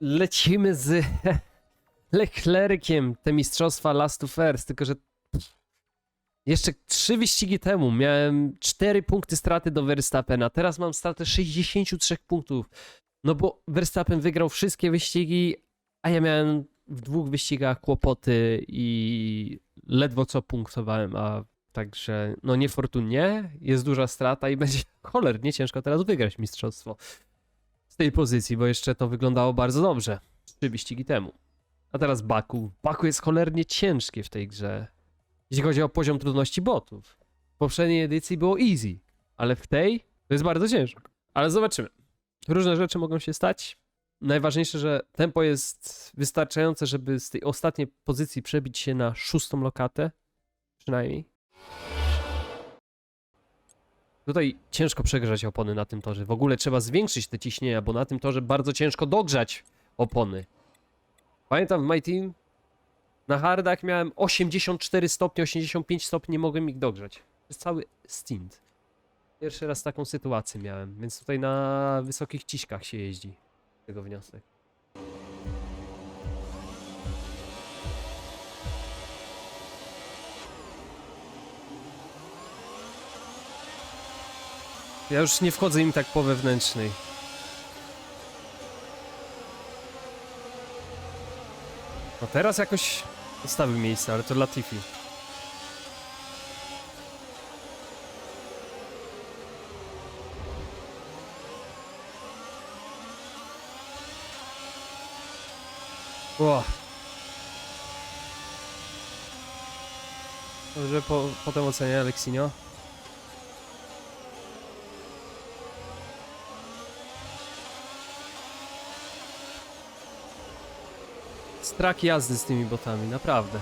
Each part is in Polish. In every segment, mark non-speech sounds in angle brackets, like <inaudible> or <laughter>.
lecimy z <laughs> Leclerciem, te mistrzostwa last to first, tylko że jeszcze trzy wyścigi temu miałem 4 punkty straty do Verstappena, teraz mam stratę 63 punktów. No bo Verstappen wygrał wszystkie wyścigi, a ja miałem w dwóch wyścigach kłopoty i ledwo co punktowałem, a także no niefortunnie, jest duża strata i będzie <laughs> cholernie ciężko teraz wygrać mistrzostwo tej pozycji, bo jeszcze to wyglądało bardzo dobrze trzy wyścigi temu. A teraz Baku. Baku jest cholernie ciężkie w tej grze, jeśli chodzi o poziom trudności botów. W poprzedniej edycji było easy, ale w tej to jest bardzo ciężko. Ale zobaczymy. Różne rzeczy mogą się stać. Najważniejsze, że tempo jest wystarczające, żeby z tej ostatniej pozycji przebić się na szóstą lokatę. Przynajmniej. Tutaj ciężko przegrzać opony na tym torze. W ogóle trzeba zwiększyć te ciśnienia, bo na tym torze bardzo ciężko dogrzać opony. Pamiętam w My Team na hardach miałem 84 stopnie, 85 stopni, nie mogłem ich dogrzać. Przez cały stint. Pierwszy raz taką sytuację miałem, więc tutaj na wysokich ciśkach się jeździ. Tego wniosek. Ja już nie wchodzę im tak po wewnętrznej. No teraz jakoś zostawił miejsce, ale to Latifi. O. Dobrze, po, potem ocenię Aleksinio. Strak jazdy z tymi botami, naprawdę.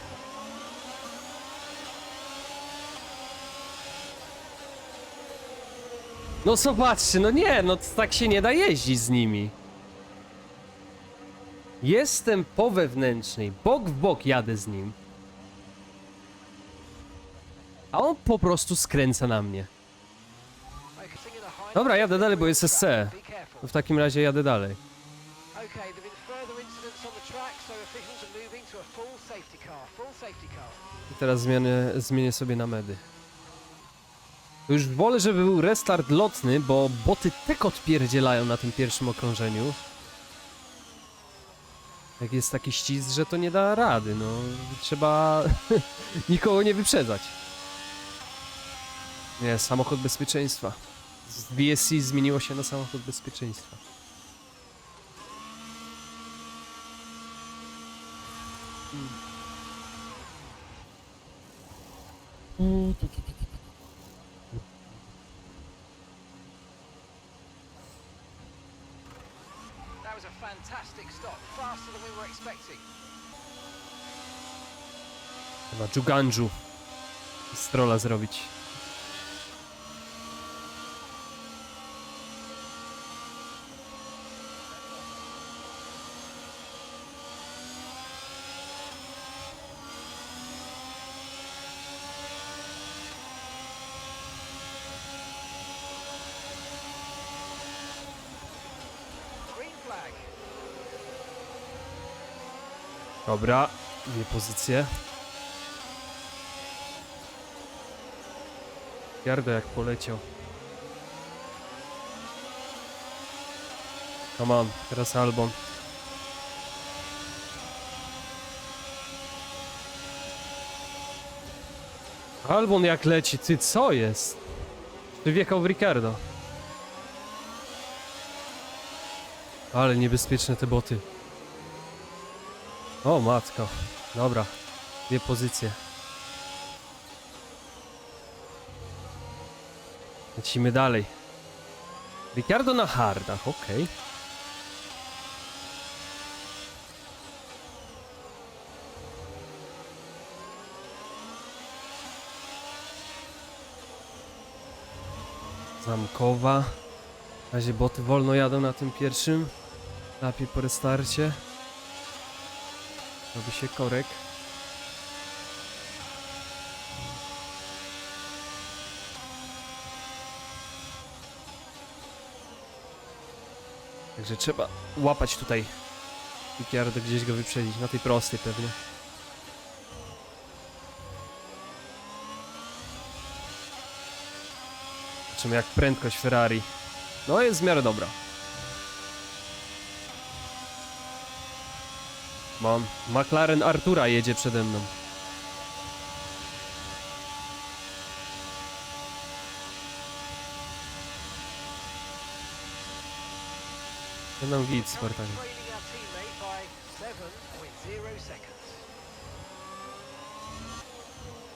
No zobaczcie, no nie, no tak się nie da jeździć z nimi. Jestem po wewnętrznej, bok w bok jadę z nim. A on po prostu skręca na mnie. Dobra, jadę dalej, bo jest SC. W takim razie jadę dalej. I teraz zmienię, zmienię sobie na medy. Już wolę, żeby był restart lotny, bo boty tak odpierdzielają na tym pierwszym okrążeniu. Jak jest taki ścisk, że to nie da rady, no. Trzeba <laughs> nikogo nie wyprzedzać. Nie, samochód bezpieczeństwa. Z BSC zmieniło się na samochód bezpieczeństwa. That was a fantastic stop, faster than we were expecting. Chyba. Strola zrobić. Dobra, dwie pozycje. Jardo jak poleciał. Come on, teraz Albon. Albon jak leci, ty co jest? Ty w Ricardo. Ale niebezpieczne te boty. O matko. Dobra. Dwie pozycje. Lecimy dalej. Ricardo na hardach, okej. Zamkowa. Na razie boty wolno jadą na tym pierwszym. Lepiej po restarcie. Robi się korek. Także trzeba łapać tutaj Ricciardo gdzieś go wyprzedzić, na tej prostej pewnie. Zobaczymy jak prędkość Ferrari. No jest w miarę dobra. Mam. McLaren Artura jedzie przede mną. Będą Currently Spartanie. trailing our teammate by 7.0 seconds.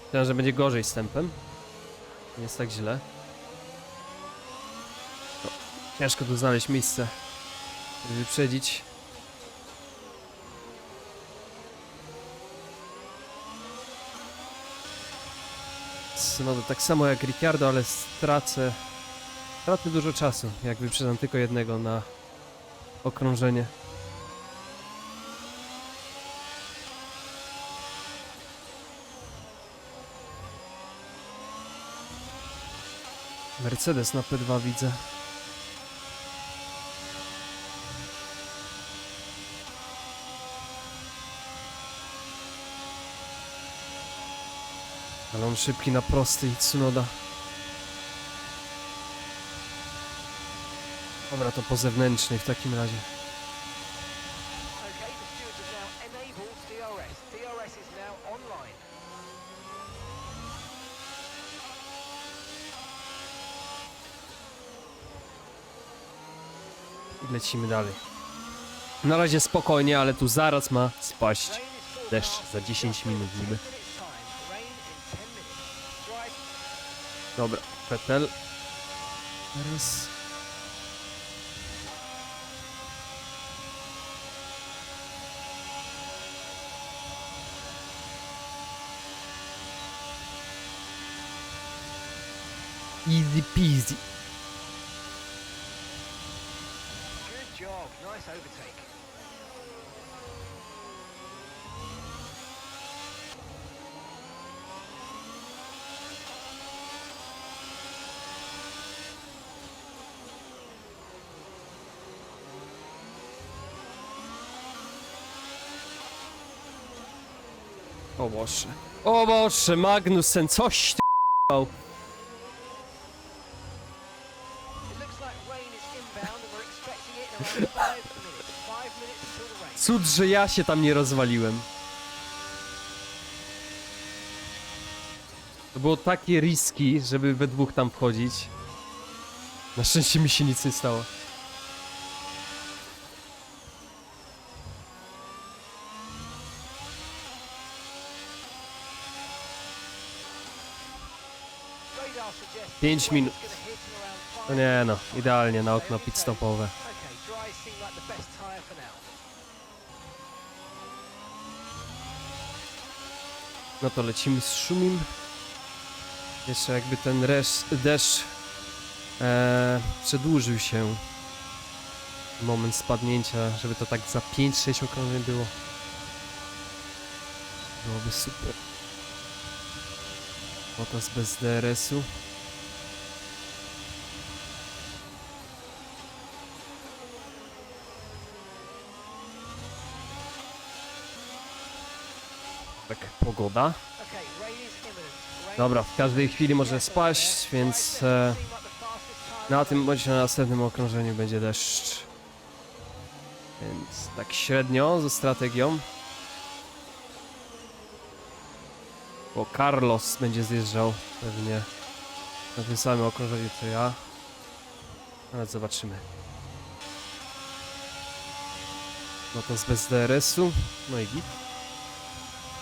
Myślałem, że będzie gorzej z tempem. Nie jest tak źle. Ciężko tu znaleźć miejsce, żeby wyprzedzić. No tak samo jak Ricciardo, ale stracę, stracę dużo czasu, jak wyprzedzam tylko jednego na okrążenie. Mercedes na P2 widzę. Ale on szybki na prosty i Tsunoda. Dobra, to po zewnętrznej w takim razie. I lecimy dalej. Na razie spokojnie, ale tu zaraz ma spaść. Deszcz za in 10 just minut niby. Dobra, Petel. Teraz. Easy peasy. Good job. Nice overtake. O Boże. O Boże, Magnussen, coś ty It looks like rain is inbound and we're expecting it in around 5 minutes. 5 minutes until the rain. Cud, że ja się tam nie rozwaliłem. To było takie riski, żeby we dwóch tam wchodzić. Na szczęście mi się nic nie stało. Radar suggests Pięć the rain minut. No nie no, idealnie na okno pit stopowe. No to lecimy z Szumim. Jeszcze jakby ten resz, deszcz e, przedłużył się. Moment spadnięcia, żeby to tak za 5-6 okrążeń było. Byłoby super. Potas bez DRS-u. Tak, pogoda. Dobra, w każdej chwili może spaść, więc e, na tym bądź na następnym okrążeniu będzie deszcz. Więc tak średnio ze strategią. Bo Carlos będzie zjeżdżał pewnie na tym samym okrążeniu co ja. Ale zobaczymy. No to jest bez DRS-u. No i git.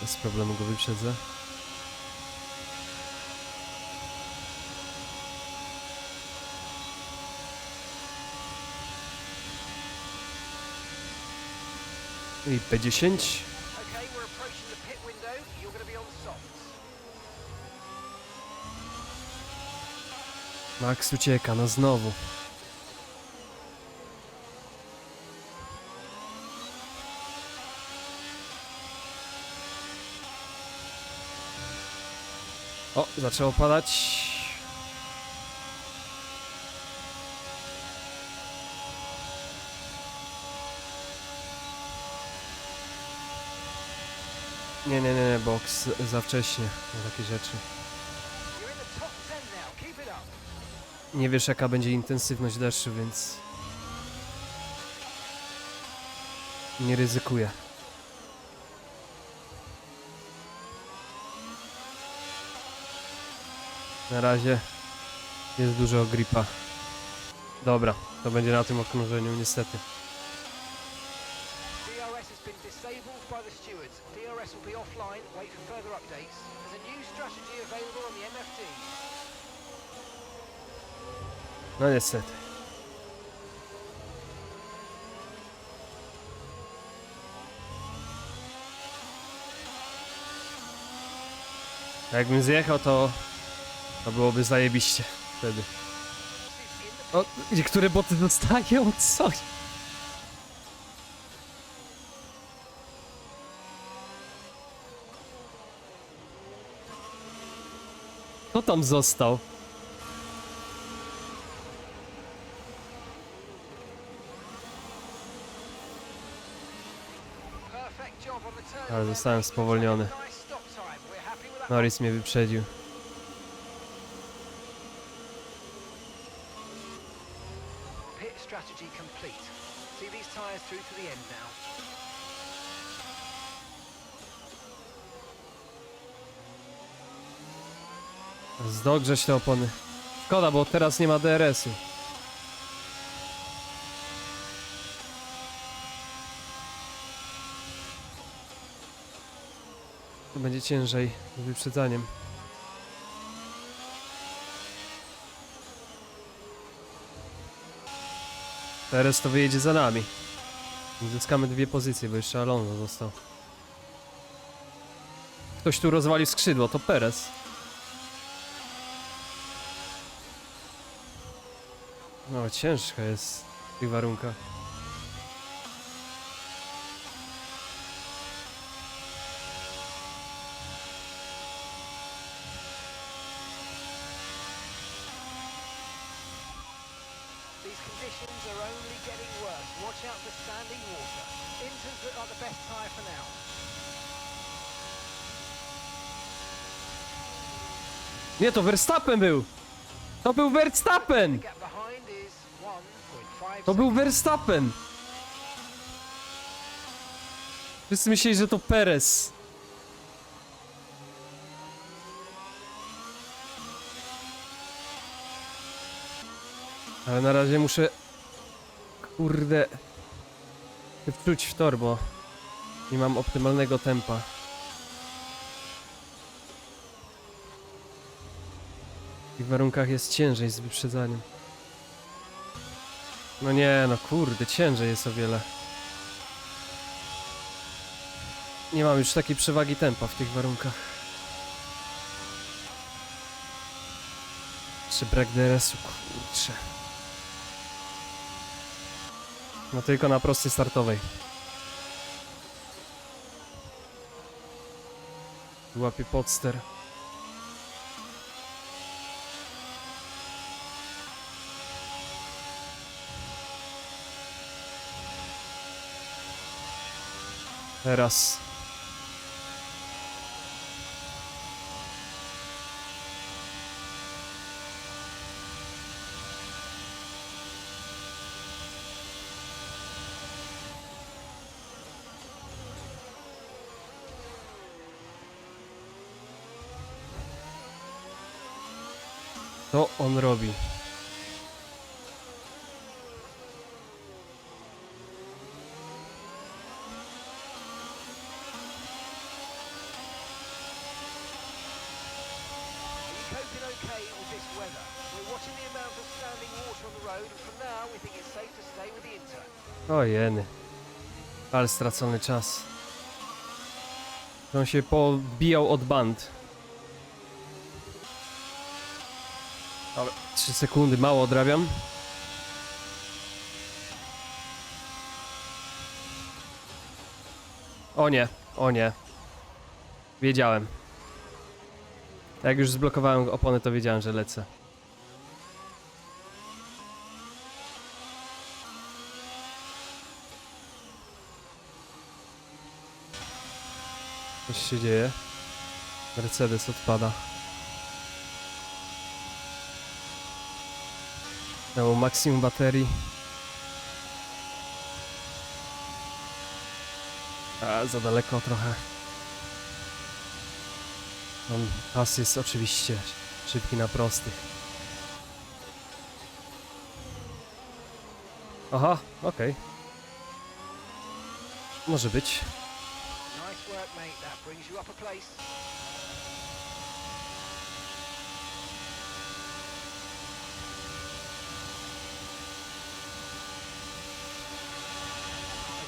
Bez problemu go wyprzedzę. I P10. Max ucieka, no znowu. O, zaczęło padać. Nie, nie, nie, nie, boks za wcześnie na takie rzeczy. Nie wiesz jaka będzie intensywność deszczu, więc... Nie ryzykuję. Na razie jest dużo gripa. Dobra, to będzie na tym okrążeniu niestety. DRS will be offline. Wait for further updates. There's a new strategy available on the MFD. No niestety. Jakbym zjechał, to, to byłoby zajebiście wtedy. O, niektóre boty dostają coś. Kto tam został? perfect job on the turn. Ale zostałem spowolniony. Norris mnie wyprzedził. Zdogrzeć te opony. Szkoda, bo teraz nie ma DRS-u. Będzie ciężej z wyprzedzaniem. Teraz to wyjedzie za nami. Zyskamy dwie pozycje, bo jeszcze Alonso został. Ktoś tu rozwalił skrzydło, to Perez. No, ciężko jest w tych warunkach. These conditions are only getting worse. Watch out for standing water. Inters look like the best tyre for now. Nie, to Verstappen był! To był Verstappen! The gap behind is 1.5 To był Verstappen! Wszyscy myśleli, że to Perez. Ale na razie muszę... Kurde... Wczuć w tor, bo nie mam optymalnego tempa. Tych warunkach jest ciężej z wyprzedzaniem. No nie, no kurde, ciężej jest o wiele. Nie mam już takiej przewagi tempa w tych warunkach. Jeszcze brak DRS-u, kurczę. No tylko na prostej startowej. Łapie podster. Teraz. To on robi. Coping okay with this weather? We're watching the amount of standing water on the road, and from now we think it's safe to stay with the Inter. Ale stracony czas. On się pobijał od band. Dobra, 3 sekundy, mało odrabiam. O nie, o nie. Wiedziałem. Jak już zblokowałem opony, to wiedziałem, że lecę. Coś się dzieje. Mercedes odpada. Miało maksimum baterii. A, za daleko trochę. Tam pas jest oczywiście szybki na prostych. Aha, okej. Może być.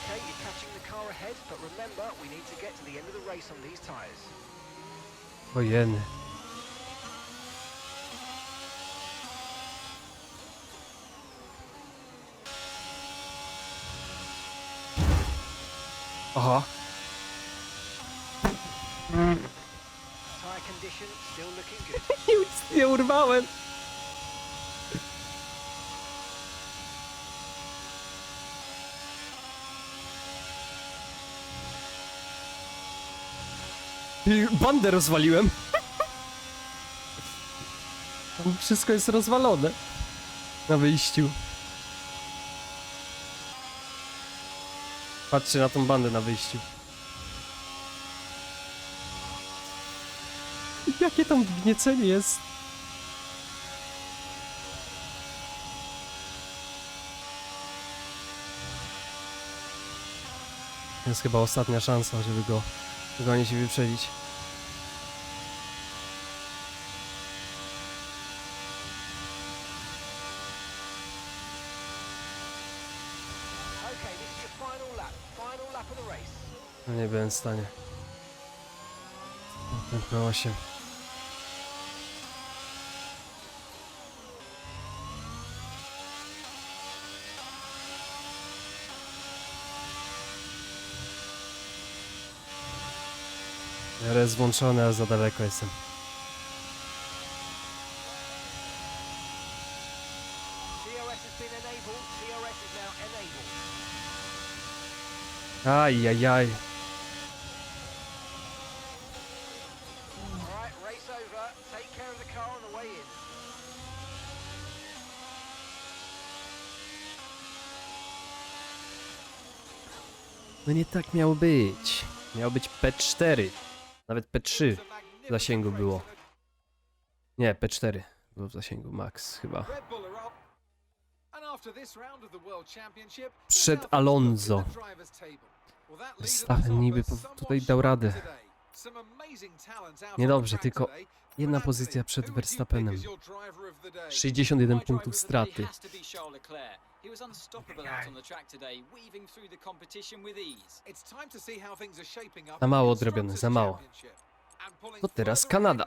Okay, you're catching the car ahead, but remember, we need to get to the end of the race on these. Ojeny. Aha. <laughs> Nie, nie urwałem. Bandę rozwaliłem. Tam wszystko jest rozwalone. Na wyjściu. Patrzcie na tą bandę na wyjściu. Jakie tam wgniecenie jest? To jest chyba ostatnia szansa, żeby go dogonić i wyprzedzić. No nie byłem w stanie. Tętno 8. the car on the way in. No nie tak miało być. Miało być P4. Nawet P3 w zasięgu było. Nie, P4 było w zasięgu max chyba. Przed Alonso. Verstappen niby tutaj dał radę. Niedobrze, tylko jedna pozycja przed Verstappenem. 61 punktów straty. Za mało odrobione, za mało. To teraz Kanada.